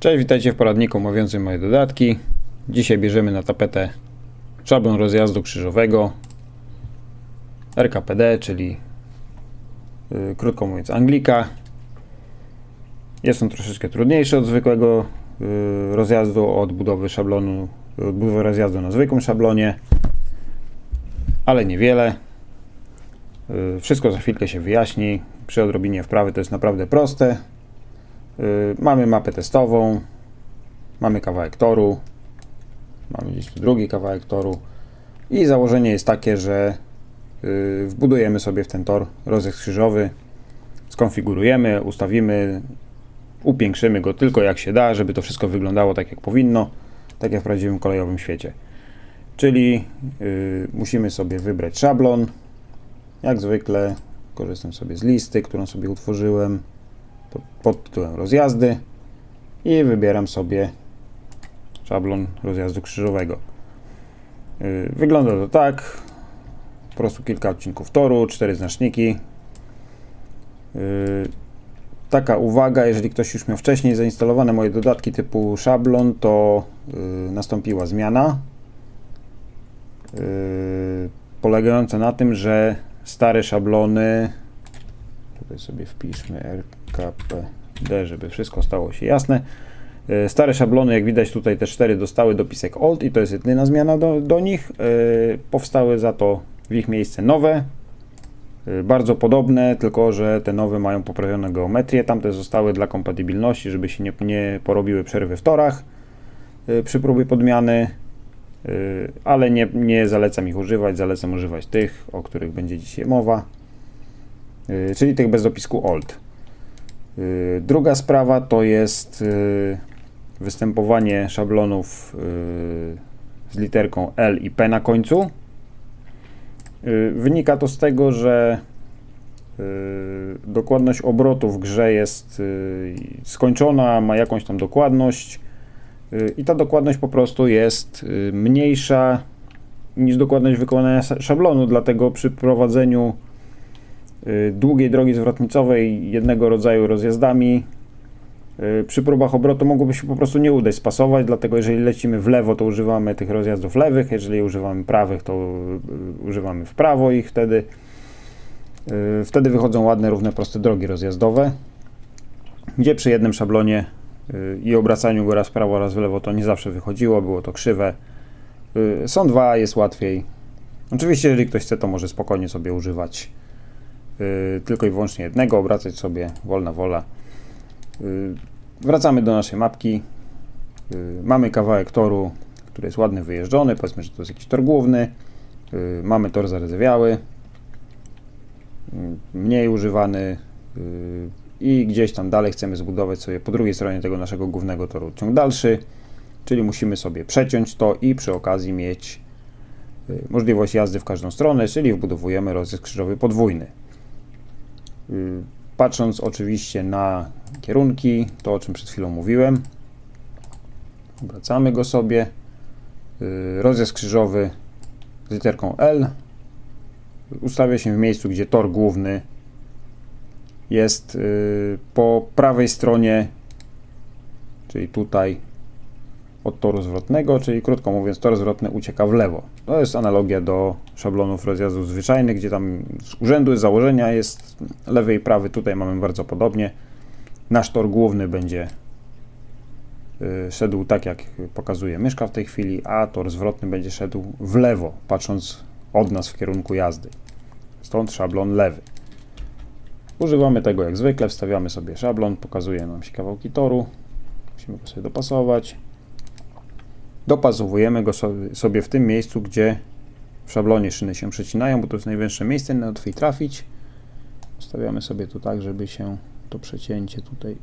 Cześć, witajcie w poradniku omawiającym moje dodatki. Dzisiaj bierzemy na tapetę szablon rozjazdu krzyżowego RKPD, czyli y, krótko mówiąc Anglika. Jest on troszeczkę trudniejszy od zwykłego y, rozjazdu, od budowy szablonu, od budowy rozjazdu na zwykłym szablonie, ale niewiele. Y, Wszystko za chwilkę się wyjaśni. Przy odrobinie wprawy to jest naprawdę proste. Y, Mamy mapę testową, mamy kawałek toru, mamy gdzieś tu drugi kawałek toru i założenie jest takie, że y, wbudujemy sobie w ten tor rozjazd krzyżowy, skonfigurujemy, ustawimy, upiększymy go tylko jak się da, żeby to wszystko wyglądało tak jak powinno, tak jak w prawdziwym kolejowym świecie. Czyli y, musimy sobie wybrać szablon, jak zwykle korzystam sobie z listy, którą sobie utworzyłem pod, tytułem rozjazdy i wybieram sobie szablon rozjazdu krzyżowego. Yy, Wygląda to tak. Po prostu kilka odcinków toru, cztery znaczniki. Yy, Taka uwaga, jeżeli ktoś już miał wcześniej zainstalowane moje dodatki typu szablon, to yy, nastąpiła zmiana. Polegająca na tym, że stare szablony Tutaj sobie wpiszmy RKPD, żeby wszystko stało się jasne. E, Stare szablony, jak widać tutaj te cztery dostały dopisek OLD i to jest jedyna zmiana do, do nich. E, Powstały za to w ich miejsce nowe, e, bardzo podobne, tylko że te nowe mają poprawioną geometrię. Tamte zostały dla kompatybilności, żeby się nie, nie porobiły przerwy w torach przy próbie podmiany, ale nie, nie zalecam ich używać. Zalecam używać tych, o których będzie dzisiaj mowa. Czyli tych bez dopisku old. Y, Druga sprawa to jest y, występowanie szablonów y, z literką L i P na końcu. Wynika to z tego, że dokładność obrotu w grze jest skończona, ma jakąś tam dokładność i ta dokładność po prostu jest mniejsza niż dokładność wykonania szablonu, dlatego przy prowadzeniu długiej drogi zwrotnicowej jednego rodzaju rozjazdami. y, Przy próbach obrotu mogłoby się po prostu nie udać spasować, dlatego jeżeli lecimy w lewo, to używamy tych rozjazdów lewych, jeżeli używamy prawych, to y, używamy w prawo ich wtedy. y, Wtedy wychodzą ładne, równe, proste drogi rozjazdowe, gdzie przy jednym szablonie y, i obracaniu go raz w prawo, raz w lewo to nie zawsze wychodziło, było to krzywe. Y, Są dwa, jest łatwiej. Oczywiście, jeżeli ktoś chce, to może spokojnie sobie używać y, tylko i wyłącznie jednego, obracać sobie wolna wola. Y, Wracamy do naszej mapki. Y, Mamy kawałek toru, który jest ładny, wyjeżdżony. Powiedzmy, że to jest jakiś tor główny. Mamy tor zarezewiały, y, mniej używany i gdzieś tam dalej chcemy zbudować sobie po drugiej stronie tego naszego głównego toru ciąg dalszy, czyli musimy sobie przeciąć to i przy okazji mieć możliwość jazdy w każdą stronę, czyli wbudowujemy rozjazd krzyżowy podwójny. Y, Patrząc oczywiście na kierunki, to o czym przed chwilą mówiłem, obracamy go sobie. Y, Rozjazd krzyżowy z literką L ustawia się w miejscu, gdzie tor główny jest y, po prawej stronie, czyli tutaj od toru zwrotnego, czyli krótko mówiąc, tor zwrotny ucieka w lewo. To jest analogia do szablonów rozjazdów zwyczajnych, gdzie tam z urzędu z założenia jest lewy i prawy. Tutaj mamy bardzo podobnie. Nasz tor główny będzie y, szedł tak, jak pokazuje myszka w tej chwili, a tor zwrotny będzie szedł w lewo, patrząc od nas w kierunku jazdy. Stąd szablon lewy. Używamy tego jak zwykle, wstawiamy sobie szablon, pokazuje nam się kawałki toru. Musimy go sobie dopasować. Dopasowujemy go sobie, w tym miejscu, gdzie w szablonie szyny się przecinają, bo to jest najwyższe miejsce, na łatwiej trafić. Ustawiamy sobie to tak, żeby się to przecięcie tutaj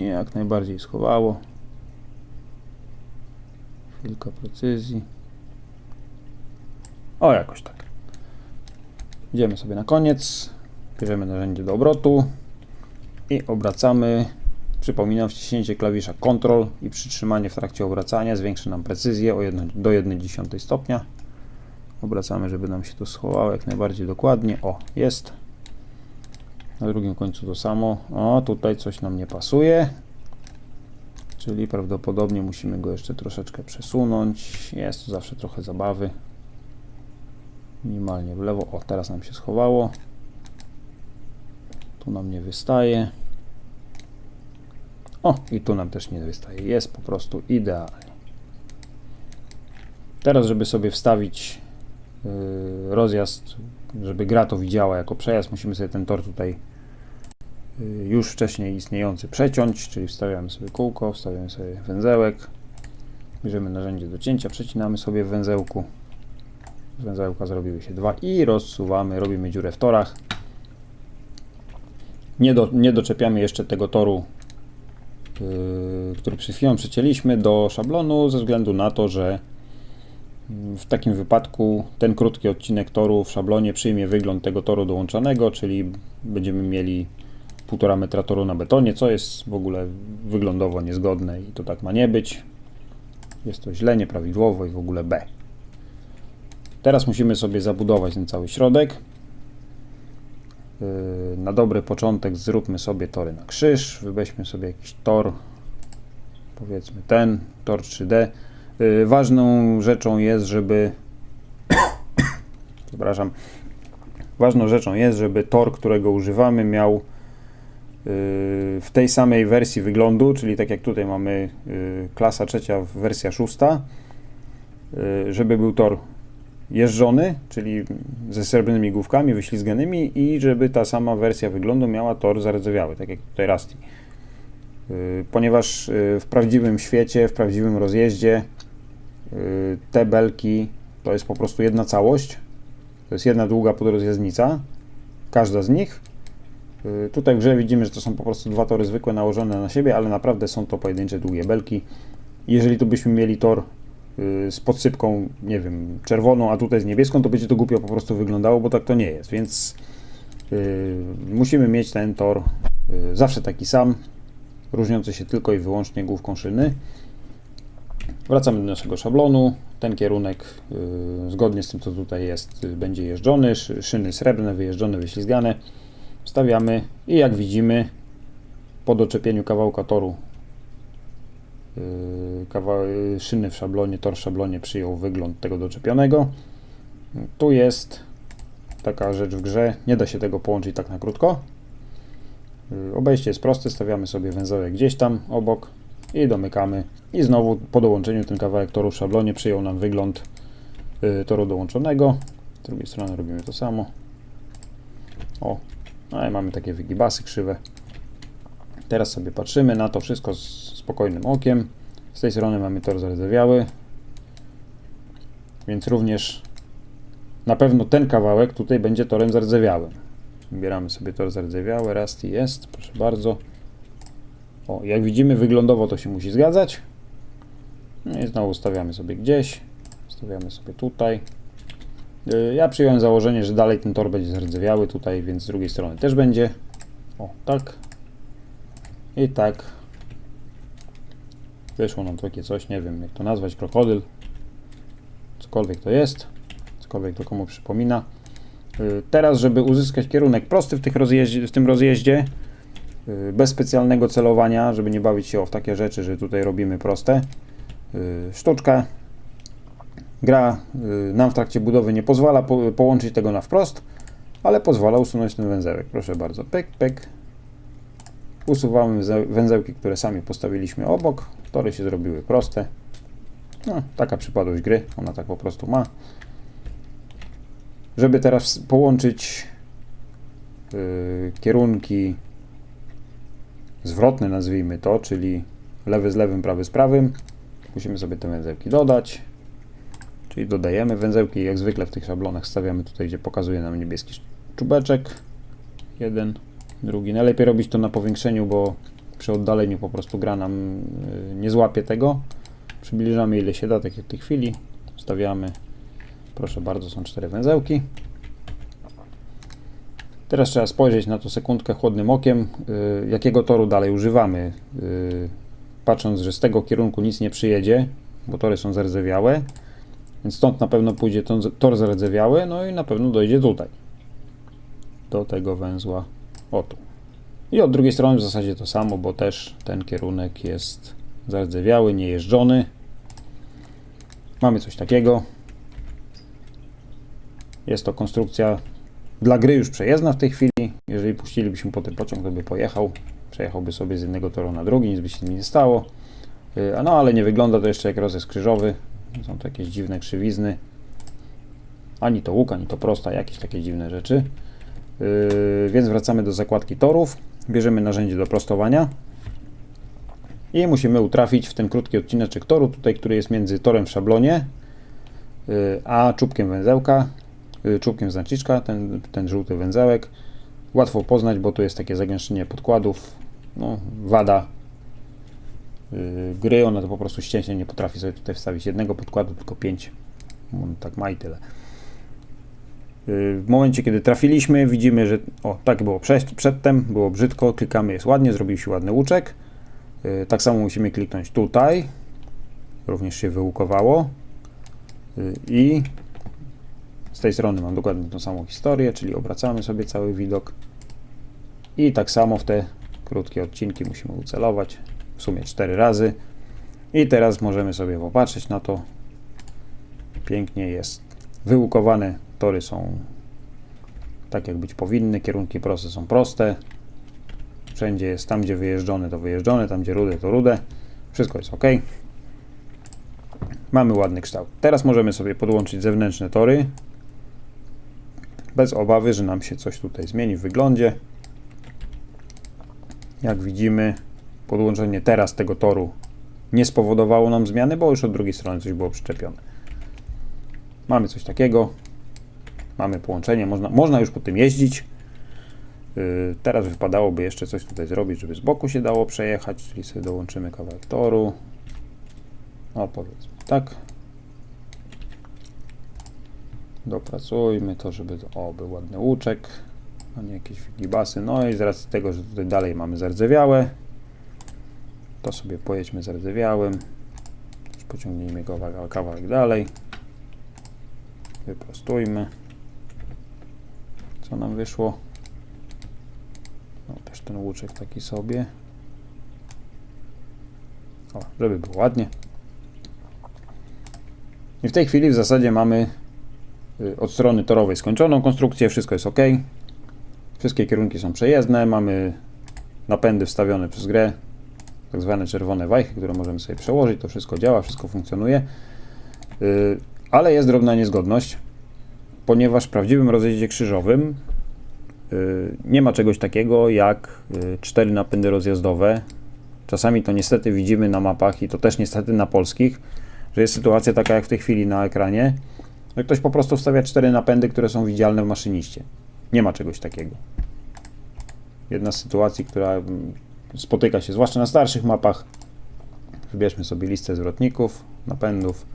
jak najbardziej schowało. Chwilka precyzji. O, jakoś tak. Idziemy sobie na koniec. Bierzemy narzędzie do obrotu i obracamy. Przypominam, wciśnięcie klawisza Ctrl i przytrzymanie w trakcie obracania zwiększy nam precyzję o 1, do 1,1 stopnia. Obracamy, żeby nam się to schowało jak najbardziej dokładnie. O, jest. Na drugim końcu to samo. O, tutaj coś nam nie pasuje. Czyli prawdopodobnie musimy go jeszcze troszeczkę przesunąć. Jest tu zawsze trochę zabawy. Minimalnie w lewo. O, teraz nam się schowało. Tu nam nie wystaje. O, i tu nam też nie wystaje. Jest po prostu idealnie. Teraz, żeby sobie wstawić yy, rozjazd, żeby gra to widziała jako przejazd, musimy sobie ten tor tutaj yy, już wcześniej istniejący przeciąć, czyli wstawiamy sobie kółko, wstawiamy sobie węzełek, bierzemy narzędzie do cięcia, przecinamy sobie w węzełku. Z węzełka zrobiły się dwa i rozsuwamy, robimy dziurę w torach. Nie, do, nie doczepiamy jeszcze tego toru, który przed chwilą przecięliśmy do szablonu, ze względu na to, że w takim wypadku ten krótki odcinek toru w szablonie przyjmie wygląd tego toru dołączonego, czyli będziemy mieli 1,5 metra toru na betonie, co jest w ogóle wyglądowo niezgodne i to tak ma nie być. Jest to źle, nieprawidłowo i w ogóle B. Teraz musimy sobie zabudować ten cały środek. Yy, Na dobry początek zróbmy sobie tory na krzyż. Weźmy sobie jakiś tor, powiedzmy ten, tor 3D. Yy, Ważną rzeczą jest, żeby. Przepraszam. Ważną rzeczą jest, żeby tor, którego używamy, miał yy, w tej samej wersji wyglądu, czyli tak jak tutaj mamy klasa trzecia, wersja szósta, żeby był tor jeżdżony, czyli ze srebrnymi główkami wyślizganymi i żeby ta sama wersja wyglądu miała tor zardzewiały, tak jak tutaj Rusty. Yy, Ponieważ yy, w prawdziwym świecie, w prawdziwym rozjeździe yy, te belki to jest po prostu jedna całość. To jest jedna długa podrozjezdnica, każda z nich. Tutaj w grze widzimy, że to są po prostu dwa tory zwykłe nałożone na siebie, ale naprawdę są to pojedyncze długie belki. Jeżeli tu byśmy mieli tor y, z podsypką, nie wiem, czerwoną, a tutaj z niebieską, to będzie to głupio po prostu wyglądało, bo tak to nie jest, więc y, musimy mieć ten tor y, zawsze taki sam, różniący się tylko i wyłącznie główką szyny. Wracamy do naszego szablonu. Ten kierunek, y, zgodnie z tym, co tutaj jest, y, będzie jeżdżony. Szy- Szyny srebrne, wyjeżdżone, wyślizgane. Wstawiamy i jak widzimy, po doczepieniu kawałka toru Yy, kawa- yy, szyny w szablonie, tor w szablonie przyjął wygląd tego doczepionego. Tu jest taka rzecz w grze, nie da się tego połączyć tak na krótko. Yy, Obejście jest proste, stawiamy sobie węzełek gdzieś tam obok i domykamy. I znowu po dołączeniu ten kawałek toru w szablonie przyjął nam wygląd toru dołączonego. Z drugiej strony robimy to samo. O, no i mamy takie wygibasy krzywe. Teraz sobie patrzymy na to wszystko z spokojnym okiem. Z tej strony mamy tor zardzewiały, więc również na pewno ten kawałek tutaj będzie torem zardzewiałym. Wybieramy sobie tor zardzewiały, Rusty jest, proszę bardzo. O, jak widzimy wyglądowo to się musi zgadzać. No i znowu stawiamy sobie gdzieś, stawiamy sobie tutaj. Yy, Ja przyjąłem założenie, że dalej ten tor będzie zardzewiały tutaj, więc z drugiej strony też będzie. O, tak. I tak. Wyszło nam takie coś, nie wiem jak to nazwać, krokodyl. Cokolwiek to jest. Cokolwiek to komu przypomina. Y, Teraz, żeby uzyskać kierunek prosty w, tych rozjeździe, w tym rozjeździe, y, bez specjalnego celowania, żeby nie bawić się o takie rzeczy, że tutaj robimy proste, y, sztuczkę. Gra nam w trakcie budowy nie pozwala po, połączyć tego na wprost, ale pozwala usunąć ten węzełek. Proszę bardzo, pyk, pyk, Usuwamy węze- węzełki, które sami postawiliśmy obok. Tory się zrobiły proste. No, taka przypadłość gry, ona tak po prostu ma. Żeby teraz połączyć yy, kierunki zwrotne, nazwijmy to, czyli lewy z lewym, prawy z prawym, musimy sobie te węzełki dodać. Czyli dodajemy węzełki, jak zwykle w tych szablonach stawiamy tutaj, gdzie pokazuje nam niebieski czubeczek. Jeden, drugi. Najlepiej robić to na powiększeniu, bo przy oddaleniu po prostu gra nam y, nie złapie tego. Przybliżamy ile się da, tak jak w tej chwili. Stawiamy. Proszę bardzo, są cztery węzełki. Teraz trzeba spojrzeć na to sekundkę chłodnym okiem, y, jakiego toru dalej używamy. Y, Patrząc, że z tego kierunku nic nie przyjedzie, bo tory są zardzewiałe, więc stąd na pewno pójdzie tor zardzewiały, no i na pewno dojdzie tutaj. Do tego węzła o tu. I od drugiej strony w zasadzie to samo, bo też ten kierunek jest zardzewiały, niejeżdżony. Mamy coś takiego. Jest to konstrukcja dla gry już przejezdna w tej chwili. Jeżeli puścilibyśmy po ten pociąg, to by pojechał. Przejechałby sobie z jednego toru na drugi, nic by się nie stało. A No ale nie wygląda to jeszcze jak rozjazd krzyżowy. Są to jakieś dziwne krzywizny. Ani to łuk, ani to prosta, jakieś takie dziwne rzeczy. Yy, więc wracamy do zakładki torów. Bierzemy narzędzie do prostowania. I musimy utrafić w ten krótki odcineczek toru, tutaj, który jest między torem w szablonie, yy, a czubkiem węzełka, yy, czubkiem znaczniczka, ten, ten żółty węzełek. Łatwo poznać, bo tu jest takie zagęszczenie podkładów. No, wada gry, ona to po prostu ścięśnie nie potrafi sobie tutaj wstawić jednego podkładu, tylko pięć. On tak ma i tyle. Yy, W momencie, kiedy trafiliśmy, widzimy, że o, tak było przed, przedtem, było brzydko, klikamy, jest ładnie, zrobił się ładny łuczek. Yy, Tak samo musimy kliknąć tutaj, również się wyłukowało. Yy, I z tej strony mam dokładnie tą samą historię, czyli obracamy sobie cały widok. I tak samo w te krótkie odcinki musimy ucelować, w sumie 4 razy. I teraz możemy sobie popatrzeć na to. Pięknie jest wyłukowane. Tory są tak, jak być powinny. Kierunki proste są proste. Wszędzie jest tam, gdzie wyjeżdżone, to wyjeżdżone, tam, gdzie rude, to rude. Wszystko jest ok. Mamy ładny kształt. Teraz możemy sobie podłączyć zewnętrzne tory. Bez obawy, że nam się coś tutaj zmieni w wyglądzie. Jak widzimy, podłączenie teraz tego toru nie spowodowało nam zmiany, bo już od drugiej strony coś było przyczepione. Mamy coś takiego. Mamy połączenie, można, można już po tym jeździć. Yy, teraz wypadałoby jeszcze coś tutaj zrobić, żeby z boku się dało przejechać, czyli sobie dołączymy kawałek toru. No powiedzmy tak. Dopracujmy to, żeby to, o, był ładny łuczek, a nie jakieś gibasy. No i z racji tego, że tutaj dalej mamy zardzewiałe, to sobie pojedźmy zardzewiałym. Pociągnijmy go kawałek dalej. Wyprostujmy. Co nam wyszło? No też ten łuczek taki sobie. O, żeby było ładnie. I w tej chwili w zasadzie mamy y, od strony torowej skończoną konstrukcję, wszystko jest ok. Wszystkie kierunki są przejezdne, mamy napędy wstawione przez grę, tak zwane czerwone wajchy, które możemy sobie przełożyć, to wszystko działa, wszystko funkcjonuje. Y, Ale jest drobna niezgodność, ponieważ w prawdziwym rozjeździe krzyżowym y, nie ma czegoś takiego jak y, cztery napędy rozjazdowe. Czasami to niestety widzimy na mapach i to też niestety na polskich, że jest sytuacja taka jak w tej chwili na ekranie, że ktoś po prostu wstawia cztery napędy, które są widzialne w maszyniście. Nie ma czegoś takiego. Jedna z sytuacji, która mm, spotyka się zwłaszcza na starszych mapach. Wybierzmy sobie listę zwrotników, napędów.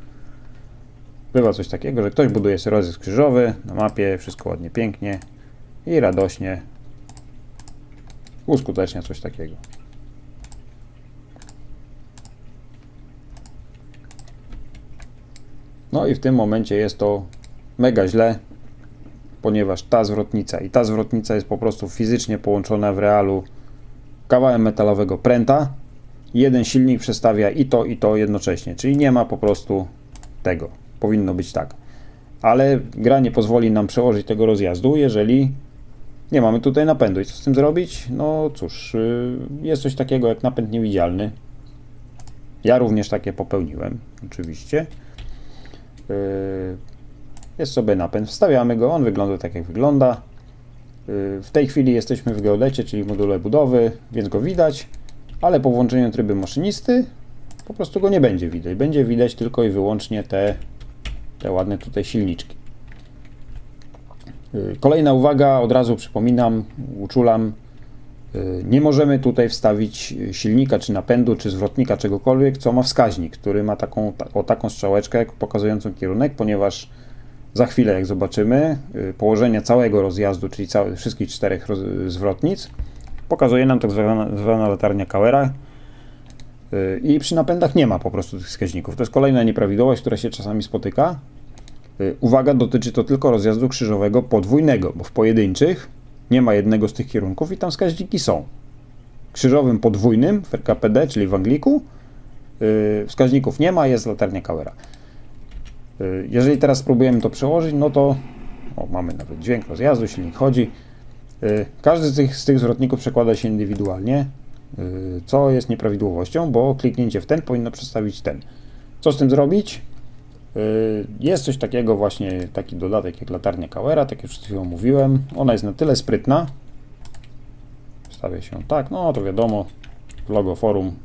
Bywa coś takiego, że ktoś buduje sobie rozjazd krzyżowy na mapie, wszystko ładnie, pięknie i radośnie uskutecznia coś takiego. No i w tym momencie jest to mega źle, ponieważ ta zwrotnica i ta zwrotnica jest po prostu fizycznie połączona w realu kawałem metalowego pręta. Jeden silnik przestawia i to, i to jednocześnie, czyli nie ma po prostu tego. Powinno być tak. Ale gra nie pozwoli nam przełożyć tego rozjazdu, jeżeli nie mamy tutaj napędu. I co z tym zrobić? No cóż, yy, jest coś takiego jak napęd niewidzialny. Ja również takie popełniłem, oczywiście. Yy, Jest sobie napęd, wstawiamy go, on wygląda tak jak wygląda. Yy, W tej chwili jesteśmy w geodecie, czyli w module budowy, więc go widać, ale po włączeniu trybu maszynisty po prostu go nie będzie widać. Będzie widać tylko i wyłącznie te, te ładne tutaj silniczki. Yy, Kolejna uwaga, od razu przypominam, uczulam, yy, nie możemy tutaj wstawić yy, silnika, czy napędu, czy zwrotnika, czegokolwiek, co ma wskaźnik, który ma taką, ta, o taką strzałeczkę pokazującą kierunek, ponieważ za chwilę, jak zobaczymy, położenie całego rozjazdu, czyli całe, wszystkich czterech roz, zwrotnic, pokazuje nam tak zwana, zwana latarnia Kauera. Yy, I przy napędach nie ma po prostu tych wskaźników. To jest kolejna nieprawidłowość, która się czasami spotyka. Yy, Uwaga, dotyczy to tylko rozjazdu krzyżowego podwójnego, bo w pojedynczych nie ma jednego z tych kierunków i tam wskaźniki są. Krzyżowym podwójnym w RKPD, czyli w Angliku, y, wskaźników nie ma, jest latarnia Kauera. Y, Jeżeli teraz spróbujemy to przełożyć, no to o, mamy nawet dźwięk rozjazdu, silnik chodzi. Y, Każdy z tych, z tych zwrotników przekłada się indywidualnie, y, co jest nieprawidłowością, bo kliknięcie w ten powinno przedstawić ten. Co z tym zrobić? Y, Jest coś takiego właśnie, taki dodatek jak latarnia Kauera, tak jak przed chwilą mówiłem. Ona jest na tyle sprytna. Stawia się tak, no to wiadomo, logo forum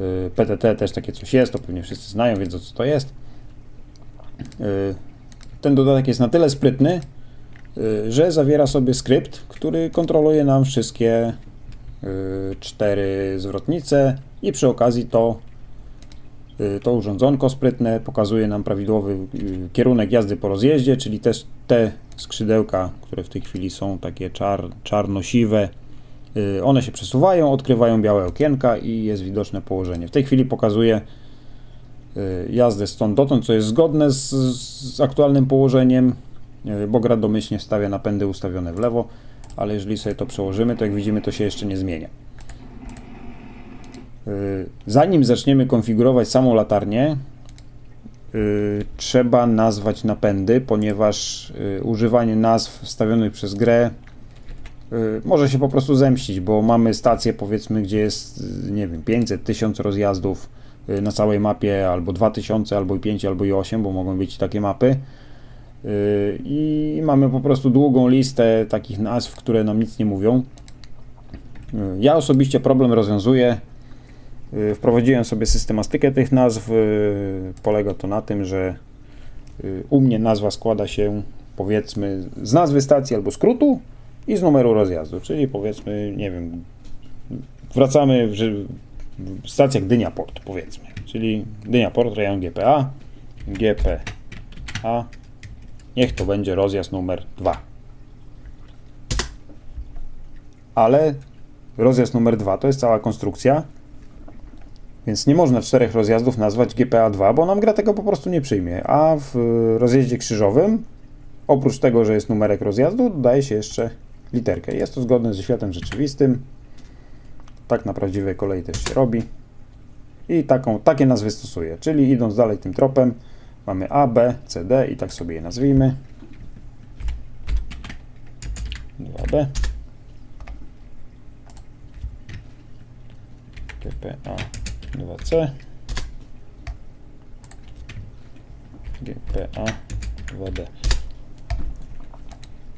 y, PTT też takie coś jest, to pewnie wszyscy znają, wiedzą co to jest. Y, Ten dodatek jest na tyle sprytny, y, że zawiera sobie skrypt, który kontroluje nam wszystkie y, cztery zwrotnice i przy okazji to y, to urządzonko sprytne pokazuje nam prawidłowy y, kierunek jazdy po rozjeździe, czyli też te skrzydełka, które w tej chwili są takie czar, czarno-siwe, y, one się przesuwają, odkrywają białe okienka i jest widoczne położenie. W tej chwili pokazuje y, jazdę stąd dotąd, co jest zgodne z, z aktualnym położeniem, y, bo gra domyślnie stawia napędy ustawione w lewo, ale jeżeli sobie to przełożymy, to jak widzimy, to się jeszcze nie zmienia. Y, Zanim zaczniemy konfigurować samą latarnię, y, trzeba nazwać napędy, ponieważ y, używanie nazw wstawionych przez grę może się po prostu zemścić, bo mamy stację powiedzmy, gdzie jest, nie wiem, 500, 1000 rozjazdów na całej mapie, albo 2000, albo i 5, albo i 8, bo mogą być takie mapy. I mamy po prostu długą listę takich nazw, które nam nic nie mówią. Ja osobiście problem rozwiązuję Wprowadziłem sobie systematykę tych nazw. Polega to na tym, że u mnie nazwa składa się powiedzmy z nazwy stacji albo skrótu i z numeru rozjazdu, czyli powiedzmy, nie wiem, wracamy w stacja Gdynia Port, powiedzmy, czyli Gdynia Port, rejon GPA, GPA, niech to będzie rozjazd numer 2. Ale rozjazd numer 2 to jest cała konstrukcja, więc nie można czterech rozjazdów nazwać GPA2, bo nam gra tego po prostu nie przyjmie. A w rozjeździe krzyżowym, oprócz tego, że jest numerek rozjazdu, dodaje się jeszcze literkę. Jest to zgodne ze światem rzeczywistym. Tak na prawdziwej kolei też się robi. I taką, takie nazwy stosuję. Czyli idąc dalej tym tropem, mamy A, B, C, D i tak sobie je nazwijmy. 2B. GPA 2C GPA 2D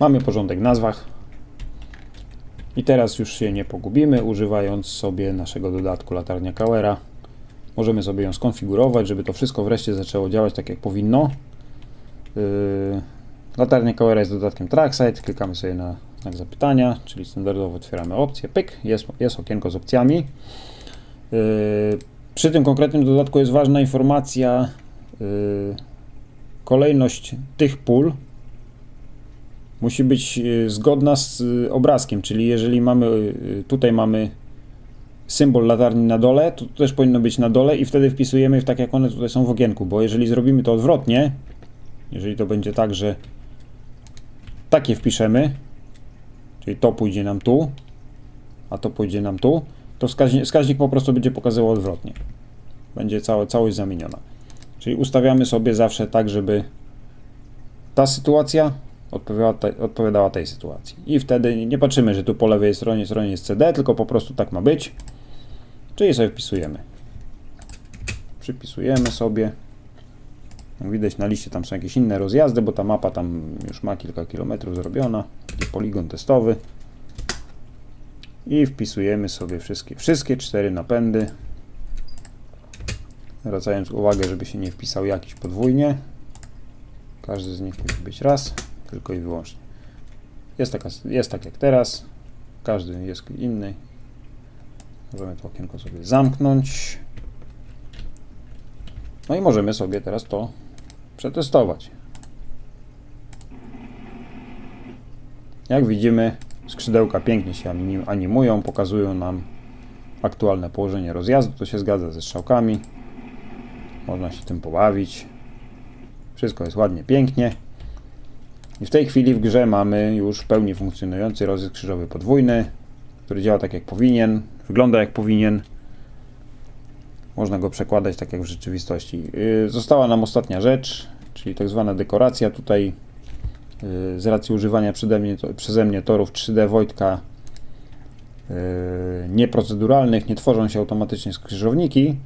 Mamy porządek w nazwach i teraz już się nie pogubimy używając sobie naszego dodatku latarnia Kauera możemy sobie ją skonfigurować, żeby to wszystko wreszcie zaczęło działać tak jak powinno. Yy, Latarnia Kauera jest dodatkiem Trackside, klikamy sobie na znak zapytania, czyli standardowo otwieramy opcję, pyk, jest, jest okienko z opcjami. Yy, Przy tym konkretnym dodatku jest ważna informacja, yy, kolejność tych pól musi być yy, zgodna z yy, obrazkiem, czyli jeżeli mamy, yy, tutaj mamy symbol latarni na dole, to też powinno być na dole i wtedy wpisujemy w tak jak one tutaj są w okienku, bo jeżeli zrobimy to odwrotnie, jeżeli to będzie tak, że takie wpiszemy, czyli to pójdzie nam tu, a to pójdzie nam tu, to wskaźnik, wskaźnik po prostu będzie pokazywał odwrotnie. Będzie cała, całość zamieniona. Czyli ustawiamy sobie zawsze tak, żeby ta sytuacja odpowiadała, te, odpowiadała tej sytuacji. I wtedy nie patrzymy, że tu po lewej stronie, stronie jest CD, tylko po prostu tak ma być. Czyli sobie wpisujemy. Przypisujemy sobie. Jak widać na liście tam są jakieś inne rozjazdy, bo ta mapa tam już ma kilka kilometrów zrobiona. Taki poligon testowy i wpisujemy sobie wszystkie, wszystkie cztery napędy. Zwracając uwagę, żeby się nie wpisał jakiś podwójnie. Każdy z nich musi być raz, tylko i wyłącznie. Jest, taka, jest tak jak teraz. Każdy jest inny. Możemy to okienko sobie zamknąć. No i możemy sobie teraz to przetestować. Jak widzimy, Skrzydełka pięknie się anim- animują, pokazują nam aktualne położenie rozjazdu. To się zgadza ze strzałkami. Można się tym pobawić. Wszystko jest ładnie, pięknie. I w tej chwili w grze mamy już w pełni funkcjonujący rozjazd krzyżowy podwójny, który działa tak jak powinien, wygląda jak powinien. Można go przekładać tak jak w rzeczywistości. Yy, Została nam ostatnia rzecz, czyli tak zwana dekoracja. Tutaj yy, z racji używania przeze mnie, przeze mnie torów 3D Wojtka yy, nieproceduralnych nie tworzą się automatycznie skrzyżowniki.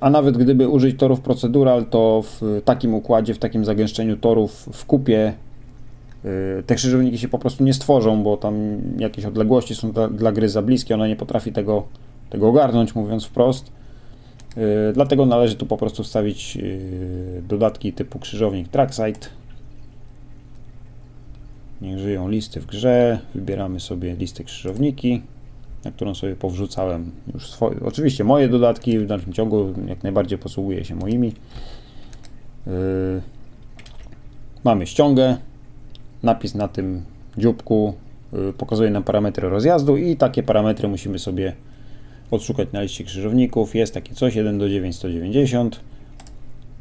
A nawet gdyby użyć torów procedural, to w takim układzie, w takim zagęszczeniu torów w kupie te krzyżowniki się po prostu nie stworzą, bo tam jakieś odległości są dla, dla gry za bliskie, ona nie potrafi tego, tego ogarnąć, mówiąc wprost. Yy, Dlatego należy tu po prostu wstawić yy, dodatki typu krzyżownik Trackside. Niech żyją listy w grze. Wybieramy sobie listy krzyżowniki, na którą sobie powrzucałem już swoje. Oczywiście moje dodatki w dalszym ciągu jak najbardziej posługuję się moimi. Mamy ściągę. Napis na tym dzióbku yy, pokazuje nam parametry rozjazdu i takie parametry musimy sobie odszukać na liście krzyżowników. Jest takie coś 1 do 9 190.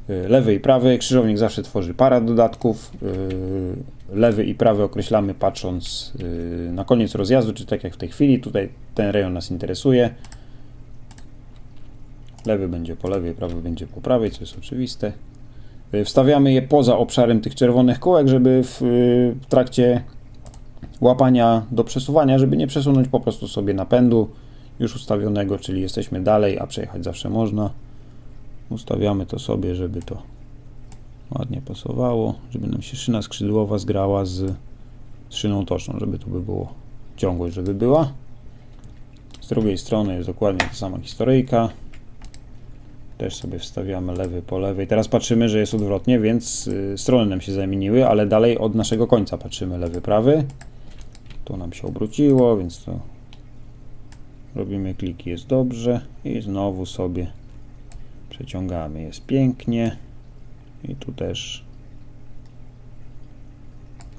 Yy, Lewy i prawy. Krzyżownik zawsze tworzy para dodatków. Yy, Lewy i prawy określamy patrząc na koniec rozjazdu, czy tak jak w tej chwili. Tutaj ten rejon nas interesuje. Lewy będzie po lewej, prawy będzie po prawej, co jest oczywiste. Yy, Wstawiamy je poza obszarem tych czerwonych kółek, żeby w, yy, w trakcie łapania do przesuwania, żeby nie przesunąć po prostu sobie napędu już ustawionego, czyli jesteśmy dalej, a przejechać zawsze można. Ustawiamy to sobie, żeby to ładnie pasowało, żeby nam się szyna skrzydłowa zgrała z, szyną toczną, żeby tu by było ciągłość, żeby była. Z drugiej strony jest dokładnie ta sama historyjka. Też sobie wstawiamy lewy po lewej. Teraz patrzymy, że jest odwrotnie, więc y, strony nam się zamieniły, ale dalej od naszego końca patrzymy lewy, prawy. Tu nam się obróciło, więc to robimy kliki, jest dobrze i znowu sobie przeciągamy, jest pięknie i tu też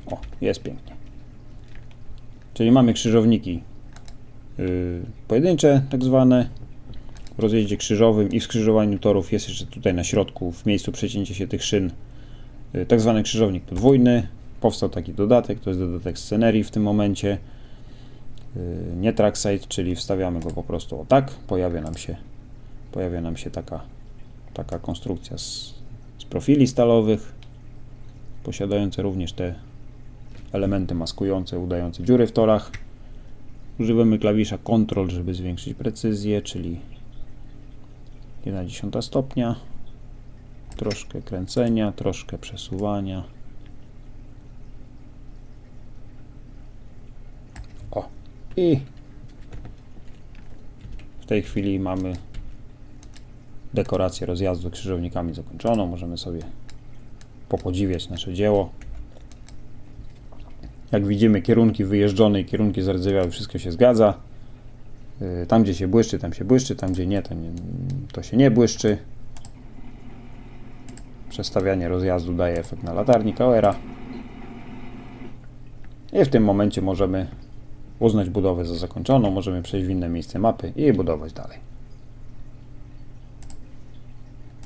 o, jest pięknie. Czyli mamy krzyżowniki yy, pojedyncze, tak zwane, rozjeździe krzyżowym i w skrzyżowaniu torów jest jeszcze tutaj na środku, w miejscu przecięcia się tych szyn, yy, tak zwany krzyżownik podwójny. Powstał taki dodatek, to jest dodatek scenerii w tym momencie. Yy, nie trackside, czyli wstawiamy go po prostu o tak, pojawia nam się, pojawia nam się taka, taka konstrukcja z, z profili stalowych, posiadające również te elementy maskujące, udające dziury w torach. Używamy klawisza Ctrl, żeby zwiększyć precyzję, czyli 1,1 stopnia, troszkę kręcenia, troszkę przesuwania. O, i w tej chwili mamy dekorację rozjazdu krzyżownikami zakończoną. Możemy sobie popodziwiać nasze dzieło. Jak widzimy, kierunki wyjeżdżone i kierunki zardzewiałe, wszystko się zgadza. Yy, Tam, gdzie się błyszczy, tam się błyszczy, tam, gdzie nie, to, nie, to się nie błyszczy. Przestawianie rozjazdu daje efekt na latarni Kauera. I w tym momencie możemy uznać budowę za zakończoną, możemy przejść w inne miejsce mapy i budować dalej.